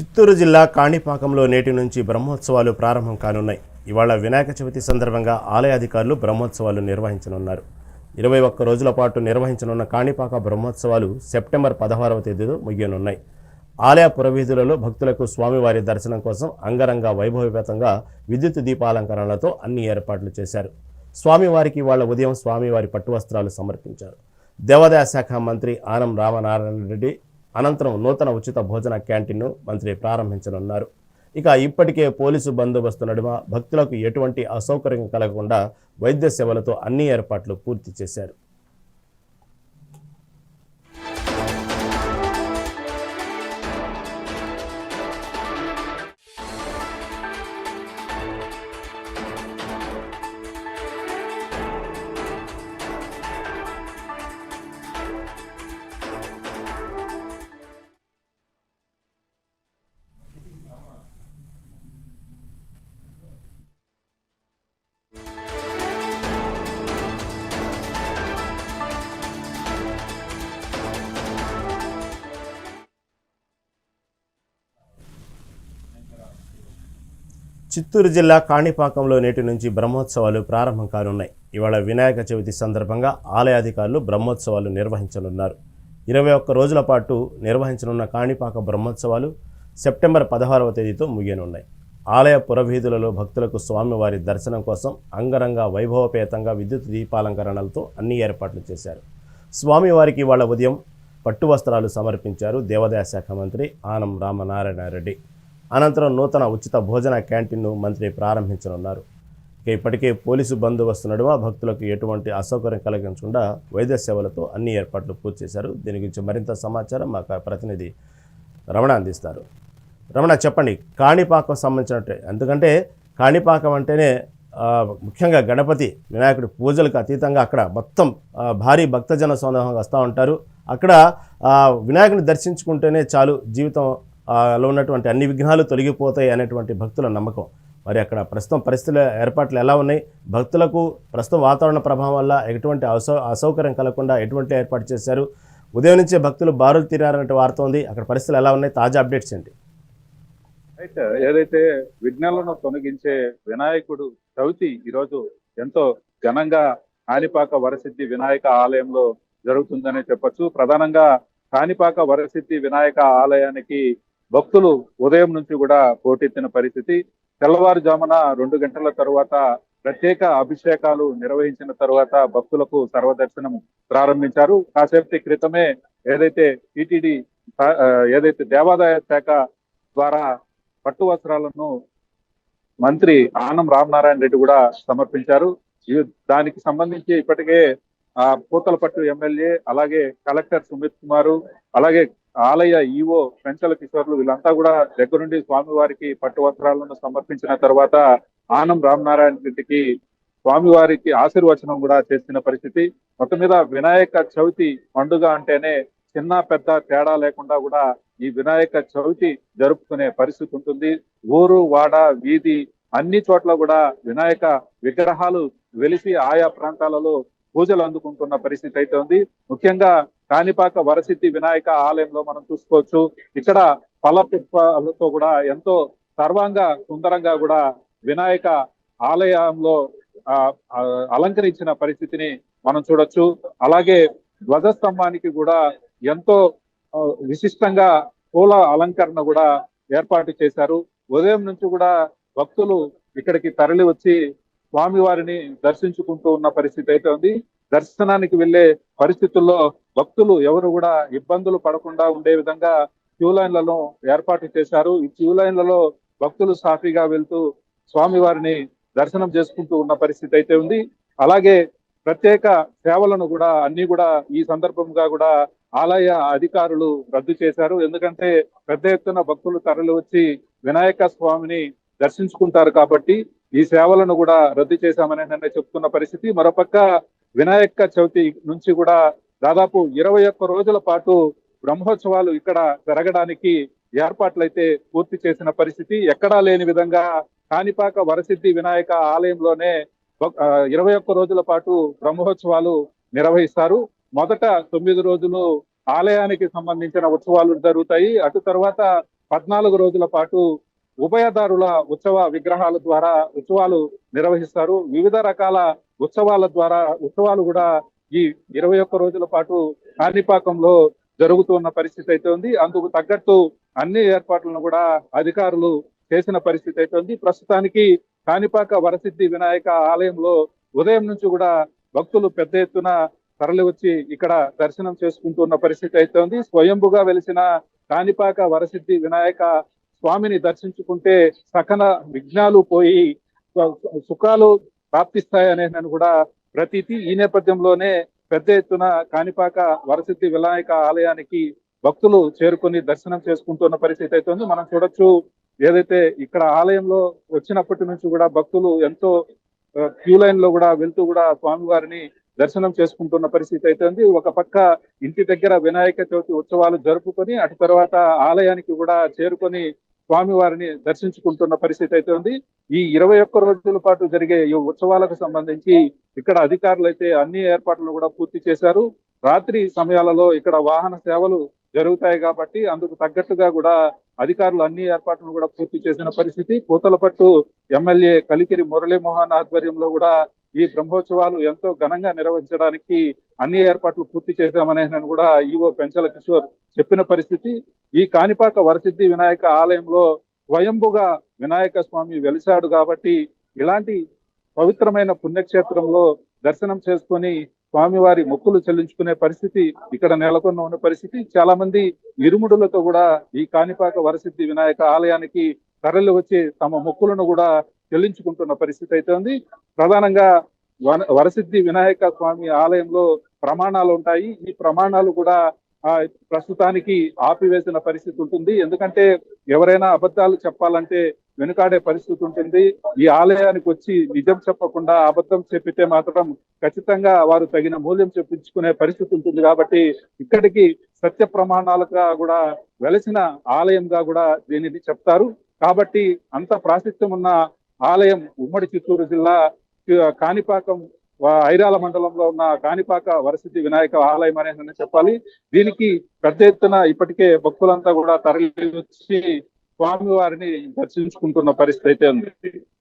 చిత్తూరు జిల్లా కాణిపాకంలో నేటి నుంచి బ్రహ్మోత్సవాలు ప్రారంభం కానున్నాయి. ఇవాళ వినాయక చవితి సందర్భంగా ఆలయ అధికారులు బ్రహ్మోత్సవాలు నిర్వహించనున్నారు. ఇరవై ఒక్క రోజుల పాటు నిర్వహించనున్న కాణిపాక బ్రహ్మోత్సవాలు సెప్టెంబర్ పదహారవ తేదీలో ముగియనున్నాయి. ఆలయ పురవీధులలో భక్తులకు స్వామివారి దర్శనం కోసం అంగరంగ వైభవపేతంగా విద్యుత్ దీపాలంకరణలతో అన్ని ఏర్పాట్లు చేశారు. స్వామివారికి వాళ్ళ ఉదయం స్వామివారి పట్టు వస్త్రాలు సమర్పించారు. దేవాదాయ శాఖ మంత్రి ఆనం రామనారాయణ రెడ్డి అనంతరం నూతన ఉచిత భోజన క్యాంటీన్ను మంత్రి ప్రారంభించనున్నారు. ఇక ఇప్పటికే పోలీసు బందోబస్తు నడుమ భక్తులకు ఎటువంటి అసౌకర్యం కలగకుండా వైద్య సేవలతో అన్ని ఏర్పాట్లు పూర్తి చేశారు. చిత్తూరు జిల్లా కాణిపాకంలో నేటి నుంచి బ్రహ్మోత్సవాలు ప్రారంభం కానున్నాయి. ఇవాళ వినాయక చవితి సందర్భంగా ఆలయ అధికారులు బ్రహ్మోత్సవాలు నిర్వహించనున్నారు. ఇరవై ఒక్క రోజుల పాటు నిర్వహించనున్న కాణిపాక బ్రహ్మోత్సవాలు సెప్టెంబర్ పదహారవ తేదీతో ముగియనున్నాయి. ఆలయ పురవీధులలో భక్తులకు స్వామివారి దర్శనం కోసం అంగరంగ వైభవపేతంగా విద్యుత్ దీపాలంకరణలతో అన్ని ఏర్పాట్లు చేశారు. స్వామివారికి వాళ్ళ ఉదయం పట్టు వస్త్రాలు సమర్పించారు దేవాదాయ శాఖ మంత్రి ఆనం రామనారాయణ రెడ్డి. అనంతరం నూతన ఉచిత భోజన క్యాంటీన్ను మంత్రి ప్రారంభించనున్నారు. ఇక ఇప్పటికే పోలీసు బందోబస్తు నడుమ భక్తులకు ఎటువంటి అసౌకర్యం కలిగించకుండా వైద్య సేవలతో అన్ని ఏర్పాట్లు పూర్తి చేశారు. దీని గురించి మరింత సమాచారం మా ప్రతినిధి రమణ అందిస్తారు. రమణ చెప్పండి కాణిపాకం సంబంధించినట్టు ఎందుకంటే కాణిపాకం అంటేనే ముఖ్యంగా గణపతి వినాయకుడి పూజలకు అతీతంగా అక్కడ మొత్తం భారీ భక్తజన సమూహంగా వస్తూ ఉంటారు. అక్కడ వినాయకుని దర్శించుకుంటేనే చాలు జీవితం లో ఉన్నటువంటి అన్ని విఘ్నాలు తొలగిపోతాయి అనేటువంటి భక్తుల నమ్మకం. మరి అక్కడ ప్రస్తుతం పరిస్థితుల ఏర్పాట్లు ఎలా ఉన్నాయి? భక్తులకు ప్రస్తుతం వాతావరణ ప్రభావం వల్ల ఎటువంటి అసౌ అసౌకర్యం కలగకుండా ఎటువంటి ఏర్పాటు చేశారు? ఉదయం నుంచే భక్తులు బారులు తీరారన్నట్టు వార్త ఉంది. అక్కడ పరిస్థితులు ఎలా ఉన్నాయి? తాజా అప్డేట్స్ ఏంటి? అయితే ఏదైతే విఘ్నాలను తొలగించే వినాయకుడు చవితి ఈరోజు ఎంతో ఘనంగా కాణిపాక వరసిద్ధి వినాయక ఆలయంలో జరుగుతుందనే చెప్పొచ్చు. ప్రధానంగా కాణిపాక వరసిద్ధి వినాయక ఆలయానికి భక్తులు ఉదయం నుంచి కూడా పోటెత్తిన పరిస్థితి. తెల్లవారుజామున రెండు గంటల తరువాత ప్రత్యేక అభిషేకాలు నిర్వహించిన తరువాత భక్తులకు సర్వదర్శనం ప్రారంభించారు. కాసేపటి క్రితమే ఏదైతే టిటిడి ఏదైతే దేవాదాయ శాఖ ద్వారా పట్టు వస్త్రాలను మంత్రి ఆనం రామనారాయణ రెడ్డి కూడా సమర్పించారు. దానికి సంబంధించి ఇప్పటికే ఆ పూతలపట్టు ఎమ్మెల్యే అలాగే కలెక్టర్ సుమిత్ కుమారు అలాగే ఆలయ ఈవో పెంచల కిషోర్లు వీళ్ళంతా కూడా దగ్గరుండి స్వామివారికి పట్టు వస్త్రాలను సమర్పించిన తర్వాత ఆనం రామనారాయణ రెడ్డికి స్వామివారికి ఆశీర్వచనం కూడా చేసిన పరిస్థితి. మొత్తం మీద వినాయక చవితి పండుగ అంటేనే చిన్న పెద్ద తేడా లేకుండా కూడా ఈ వినాయక చవితి జరుపుకునే పరిస్థితి ఉంటుంది. ఊరు వాడ వీధి అన్ని చోట్ల కూడా వినాయక విగ్రహాలు వెలిసి ఆయా ప్రాంతాలలో పూజలు అందుకుంటున్న పరిస్థితి అయితే ఉంది. ముఖ్యంగా కాణిపాక వరసిద్ధి వినాయక ఆలయంలో మనం చూసుకోవచ్చు. ఇక్కడ ఫల పుష్పాలతో కూడా ఎంతో సర్వాంగ సుందరంగా కూడా వినాయక ఆలయంలో ఆ, అలంకరించిన పరిస్థితిని మనం చూడొచ్చు. అలాగే ధ్వజస్తంభానికి కూడా ఎంతో విశిష్టంగా పూల అలంకరణ కూడా ఏర్పాటు చేశారు. ఉదయం నుంచి కూడా భక్తులు ఇక్కడికి తరలి వచ్చి స్వామివారిని దర్శించుకుంటూ ఉన్న పరిస్థితి అయితే ఉంది. దర్శనానికి వెళ్ళే పరిస్థితుల్లో భక్తులు ఎవరు కూడా ఇబ్బందులు పడకుండా ఉండే విధంగా క్యూ లైన్లను ఏర్పాటు చేశారు. ఈ క్యూ లైన్లలో భక్తులు సాఫీగా వెళ్తూ స్వామివారిని దర్శనం చేసుకుంటూ ఉన్న పరిస్థితి అయితే ఉంది. అలాగే ప్రత్యేక సేవలను కూడా అన్ని కూడా ఈ సందర్భంగా కూడా ఆలయ అధికారులు రద్దు చేశారు. ఎందుకంటే పెద్ద ఎత్తున భక్తులు తరలి వచ్చి వినాయక స్వామిని దర్శించుకుంటారు కాబట్టి ఈ సేవలను కూడా రద్దు చేశామని నిన్న చెప్తున్న పరిస్థితి. మరోపక్క వినాయక చవితి నుంచి కూడా దాదాపు ఇరవై ఒక్క రోజుల పాటు బ్రహ్మోత్సవాలు ఇక్కడ జరగడానికి ఏర్పాట్లయితే పూర్తి చేసిన పరిస్థితి ఎక్కడా లేని విధంగా కాణిపాక వరసిద్ధి వినాయక ఆలయంలోనే ఇరవై ఒక్క రోజుల పాటు బ్రహ్మోత్సవాలు నిర్వహిస్తారు. మొదట తొమ్మిది రోజులు ఆలయానికి సంబంధించిన ఉత్సవాలు జరుగుతాయి. అటు తర్వాత పద్నాలుగు రోజుల పాటు ఉభయదారుల ఉత్సవ విగ్రహాల ద్వారా ఉత్సవాలు నిర్వహిస్తారు. వివిధ రకాల ఉత్సవాల ద్వారా ఉత్సవాలు కూడా ఈ ఇరవై ఒక్క రోజుల పాటు కాణిపాకంలో జరుగుతున్న పరిస్థితి అయితే ఉంది. అందుకు తగ్గట్టు అన్ని ఏర్పాట్లను కూడా అధికారులు చేసిన పరిస్థితి అయితే ఉంది. ప్రస్తుతానికి కాణిపాక వరసిద్ధి వినాయక ఆలయంలో ఉదయం నుంచి కూడా భక్తులు పెద్ద ఎత్తున తరలి వచ్చి ఇక్కడ దర్శనం చేసుకుంటున్న పరిస్థితి అయితే ఉంది. స్వయంభుగా వెలిసిన కాణిపాక వరసిద్ధి వినాయక స్వామిని దర్శించుకుంటే సకల విఘ్నాలు పోయి సుఖాలు సుఖాలు ప్రాప్తిస్తాయనే కూడా ప్రతీతి ఈ నేపథ్యంలోనే పెద్ద ఎత్తున కాణిపాక వరసిద్ధి వినాయక ఆలయానికి భక్తులు చేరుకొని దర్శనం చేసుకుంటున్న పరిస్థితి అయితే ఉంది. మనం చూడొచ్చు ఏదైతే ఇక్కడ ఆలయంలో వచ్చినప్పటి నుంచి కూడా భక్తులు ఎంతో క్యూ లైన్లో కూడా వెళ్తూ కూడా స్వామివారిని దర్శనం చేసుకుంటున్న పరిస్థితి అయితే ఉంది. ఒక పక్క ఇంటి దగ్గర వినాయక చవితి ఉత్సవాలు జరుపుకొని అటు తర్వాత ఆలయానికి కూడా చేరుకొని స్వామివారిని దర్శించుకుంటున్న పరిస్థితి అయితే ఉంది. ఈ ఇరవై ఒక్క రోజుల పాటు జరిగే ఈ ఉత్సవాలకు సంబంధించి ఇక్కడ అధికారులు అయితే అన్ని ఏర్పాట్లు కూడా పూర్తి చేశారు. రాత్రి సమయాలలో ఇక్కడ వాహన సేవలు జరుగుతాయి కాబట్టి అందుకు తగ్గట్టుగా కూడా అధికారులు అన్ని ఏర్పాట్లను కూడా పూర్తి చేసిన పరిస్థితి. పూతలపట్టు ఎమ్మెల్యే కలికిరి మురళీమోహన్ ఆధ్వర్యంలో కూడా ఈ బ్రహ్మోత్సవాలు ఎంతో ఘనంగా నిర్వహించడానికి అన్ని ఏర్పాట్లు పూర్తి చేశామనే కూడా ఈవో పెంచల కిషోర్ చెప్పిన పరిస్థితి. ఈ కాణిపాక వరసిద్ధి వినాయక ఆలయంలో స్వయంభుగా వినాయక స్వామి వెలిశాడు కాబట్టి ఇలాంటి పవిత్రమైన పుణ్యక్షేత్రంలో దర్శనం చేసుకొని స్వామివారి మొక్కులు చెల్లించుకునే పరిస్థితి ఇక్కడ నెలకొన్న ఉన్న పరిస్థితి. చాలా మంది ఇరుముడులతో కూడా ఈ కాణిపాక వరసిద్ధి వినాయక ఆలయానికి తరలి వచ్చి తమ మొక్కులను కూడా చెల్లించుకుంటున్న పరిస్థితి అయితే ఉంది. ప్రధానంగా వరసిద్ధి వినాయక స్వామి ఆలయంలో ప్రమాణాలు ఉంటాయి. ఈ ప్రమాణాలు కూడా ప్రస్తుతానికి ఆపివేసిన పరిస్థితి ఉంటుంది. ఎందుకంటే ఎవరైనా అబద్ధాలు చెప్పాలంటే వెనుకాడే పరిస్థితి ఉంటుంది. ఈ ఆలయానికి వచ్చి నిజం చెప్పకుండా అబద్ధం చెప్పితే మాత్రం ఖచ్చితంగా వారు తగిన మూల్యం చెప్పించుకునే పరిస్థితి ఉంటుంది కాబట్టి ఇక్కడికి సత్య ప్రమాణాలుగా కూడా వెలసిన ఆలయంగా కూడా దీనిని చెప్తారు. కాబట్టి అంత ప్రాశస్త్యం ఉన్న ఆలయం ఉమ్మడి చిత్తూరు జిల్లా కాణిపాకం ఐరాల మండలంలో ఉన్న కాణిపాక వరసిద్ధి వినాయక ఆలయం అనేది చెప్పాలి. దీనికి పెద్ద ఎత్తున ఇప్పటికే భక్తులంతా కూడా తరలి వచ్చి స్వామివారిని దర్శించుకుంటున్న పరిస్థితి అయితే ఉంది.